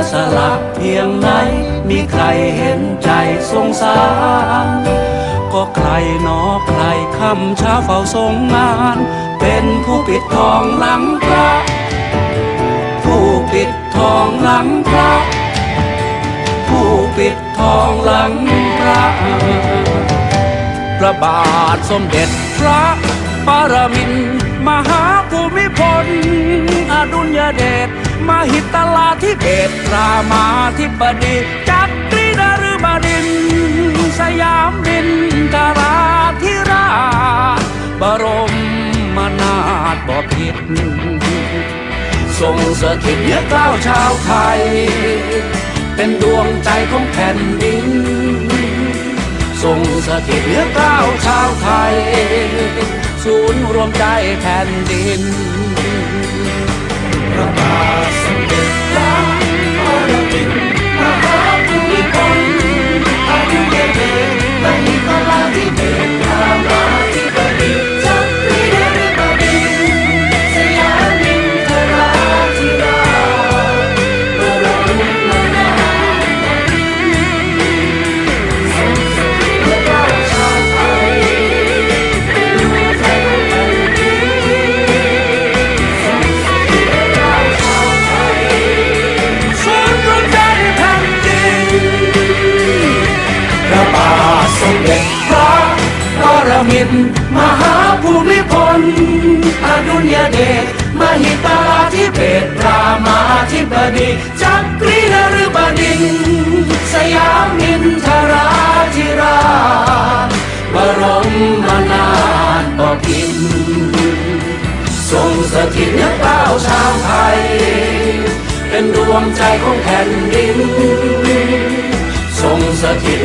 สียสละเพียงไหน มีใครเห็นใจสงสาร ก็ใครนอใครคำเช้าเฝ้าทรงงาน เป็นผู้ปิดทองหลังพระ ผู้ปิดทองหลังพระ ผู้ปิดทองหลังพระพระบาทสมเด็จพระปรมินมหาภูมิพลอดุลยเดช มหิตลาธิเบศรามาธิบดีจักรีนฤบดิน สยามดินทราธิราชบรมนาถบพิตรทรงสถิตเนื้อกล้าวชาวไทย เป็นดวงใจของแผ่นดิน ทรงสถิตเนื้อกล้าวชาวไทย ศูนย์รวมใจแผ่นดิน พร รมินทรมหาภูมิพล อดุลยเดชมหิตลาธิเบศรามาธิบดี จักรีนฤบดิน สยามินทราธิราชบรมมนาถบพิตรทรงสถิตเนือกล้าชาวไทย เป็นดวงใจของแผ่นดิน ทรงสถิต